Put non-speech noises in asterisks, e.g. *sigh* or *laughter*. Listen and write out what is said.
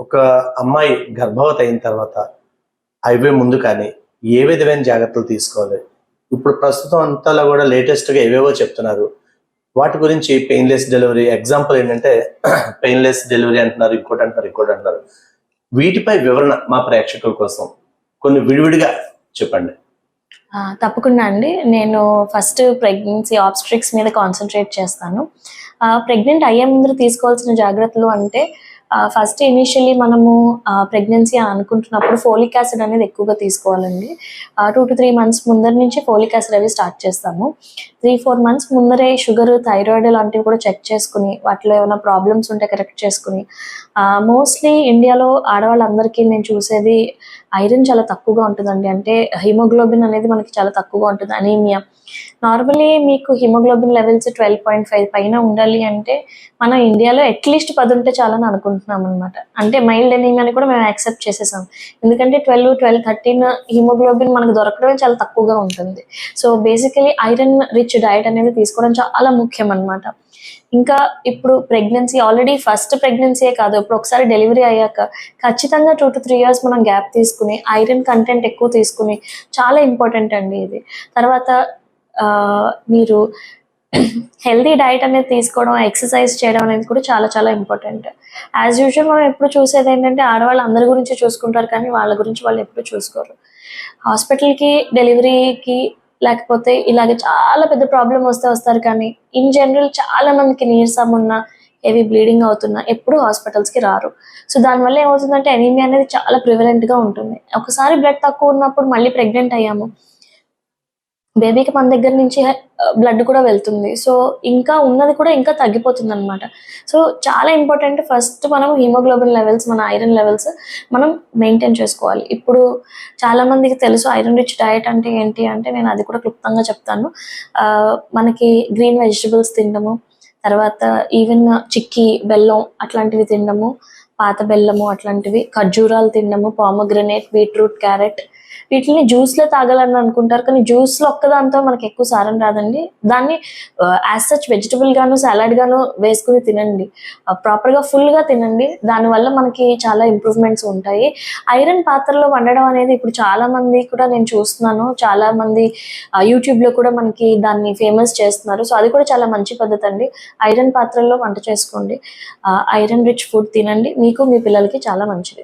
ఒక అమ్మాయి గర్భవతి అయిన తర్వాత అవే ముందు కానీ ఏ విధమైన జాగ్రత్తలు తీసుకోవాలి? ఇప్పుడు ప్రస్తుతం అంతలో కూడా లేటెస్ట్గా ఏవేవో చెప్తున్నారు. వాటి గురించి పెయిన్లెస్ డెలివరీ ఎగ్జాంపుల్ ఏంటంటే *clears throat* పెయిన్లెస్ డెలివరీ అంటున్నారు ఇంకోటి అంటున్నారు ఇంకోటి అంటున్నారు. వీటిపై వివరణ మా ప్రేక్షకుల కోసం కొన్ని విడివిడిగా చెప్పండి. తప్పకుండా అండి. నేను ఫస్ట్ ప్రెగ్నెన్సీ ఆబ్స్ట్రిక్స్ మీద కాన్సన్ట్రేట్ చేస్తాను. ప్రెగ్నెంట్ అయ్యే ముందు తీసుకోవాల్సిన జాగ్రత్తలు అంటే ఫస్ట్ ఇనిషియలీ మనము ప్రెగ్నెన్సీ అనుకుంటున్నప్పుడు ఫోలిక్ యాసిడ్ అనేది ఎక్కువగా తీసుకోవాలండి. టూ టు త్రీ మంత్స్ ముందర నుంచి ఫోలిక్ యాసిడ్ అవి స్టార్ట్ చేస్తాము. త్రీ ఫోర్ మంత్స్ ముందరే షుగర్ థైరాయిడ్ లాంటివి కూడా చెక్ చేసుకుని వాటిలో ఏమైనా ప్రాబ్లమ్స్ ఉంటే కరెక్ట్ చేసుకుని మోస్ట్లీ ఇండియాలో ఆడవాళ్ళందరికీ నేను చూసేది ఐరన్ చాలా తక్కువగా ఉంటుందండి. అంటే హిమోగ్లోబిన్ అనేది మనకి చాలా తక్కువగా ఉంటుంది. అనీమియా నార్మలీ మీకు haemoglobin levels twelve point five పైన ఉండాలి అంటే మన ఇండియాలో అట్లీస్ట్ పది ఉంటే చాలని అనుకుంటున్నాం అనమాట అంటే మైల్డ్ అనీమియా అని కూడా మేము యాక్సెప్ట్ చేసేసాం. ఎందుకంటే ట్వెల్వ్ ట్వెల్వ్ థర్టీన్ హిమోగ్లోబిన్ మనకు దొరకడమే చాలా తక్కువగా ఉంటుంది. So basically iron rich diet అనేది తీసుకోవడం చాలా ముఖ్యం అనమాట ఇంకా ఇప్పుడు ప్రెగ్నెన్సీ ఆల్రెడీ ఫస్ట్ ప్రెగ్నెన్సీయే కాదు ఇప్పుడు ఒకసారి డెలివరీ అయ్యాక ఖచ్చితంగా టూ టు త్రీ ఇయర్స్ మనం గ్యాప్ తీసుకుని ఐరన్ కంటెంట్ ఎక్కువ తీసుకుని చాలా ఇంపార్టెంట్ అండి ఇది. తర్వాత మీరు హెల్తీ డైట్ అనేది తీసుకోవడం ఎక్సర్సైజ్ చేయడం అనేది కూడా చాలా చాలా ఇంపార్టెంట్. యాజ్ యూజువల్ మనం ఎప్పుడు చూసేది ఏంటంటే ఆడవాళ్ళు అందరి గురించి చూసుకుంటారు కానీ వాళ్ళ గురించి వాళ్ళు ఎప్పుడు చూసుకోరు. హాస్పిటల్కి డెలివరీకి లేకపోతే ఇలాగే చాలా పెద్ద ప్రాబ్లం వస్తే వస్తారు కానీ ఇన్ జనరల్ చాలా మందికి నీరసం ఉన్న హెవీ బ్లీడింగ్ అవుతున్నా ఎప్పుడు హాస్పిటల్స్కి రారు. సో దానివల్ల ఏమవుతుందంటే ఎనీమియా అనేది చాలా ప్రివలెంట్గా ఉంటుంది. ఒకసారి బ్లడ్ తక్కువ ఉన్నప్పుడు మళ్ళీ ప్రెగ్నెంట్ అయ్యాము. బేబీకి మన దగ్గర నుంచి బ్లడ్ కూడా వెళ్తుంది. సో ఇంకా ఉన్నది కూడా ఇంకా తగ్గిపోతుంది అనమాట సో చాలా ఇంపార్టెంట్ ఫస్ట్ మనం హీమోగ్లోబిన్ లెవెల్స్ మన ఐరన్ లెవెల్స్ మనం మెయింటైన్ చేసుకోవాలి. ఇప్పుడు చాలా మందికి తెలుసు ఐరన్ రిచ్ డయట్ అంటే ఏంటి అంటే నేను అది కూడా క్లుప్తంగా చెప్తాను. మనకి గ్రీన్ వెజిటబుల్స్ తినడము తర్వాత ఈవెన్ చిక్కీ బెల్లం అట్లాంటివి తినడము పాత బెల్లము అట్లాంటివి ఖర్జూరాలు తినడము పామగ్రనేట్ బీట్రూట్ క్యారెట్ వీటిని జ్యూస్లో తాగాలని అనుకుంటారు కానీ జ్యూస్లో ఒక్కదాంతో మనకి ఎక్కువ సారం రాదండి. దాన్ని యాజ్ సచ్ వెజిటబుల్ గాను సలాడ్ గాను వేసుకుని తినండి. ప్రాపర్గా ఫుల్గా తినండి. దానివల్ల మనకి చాలా ఇంప్రూవ్మెంట్స్ ఉంటాయి. ఐరన్ పాత్రలో వండడం అనేది ఇప్పుడు చాలా మంది కూడా నేను చూస్తున్నాను. చాలా మంది యూట్యూబ్లో కూడా మనకి దాన్ని ఫేమస్ చేస్తున్నారు. సో అది కూడా చాలా మంచి పద్ధతి అండి. ఐరన్ పాత్రల్లో వంట చేసుకోండి. ఐరన్ రిచ్ ఫుడ్ తినండి. మీకు మీ పిల్లలకి చాలా మంచిది.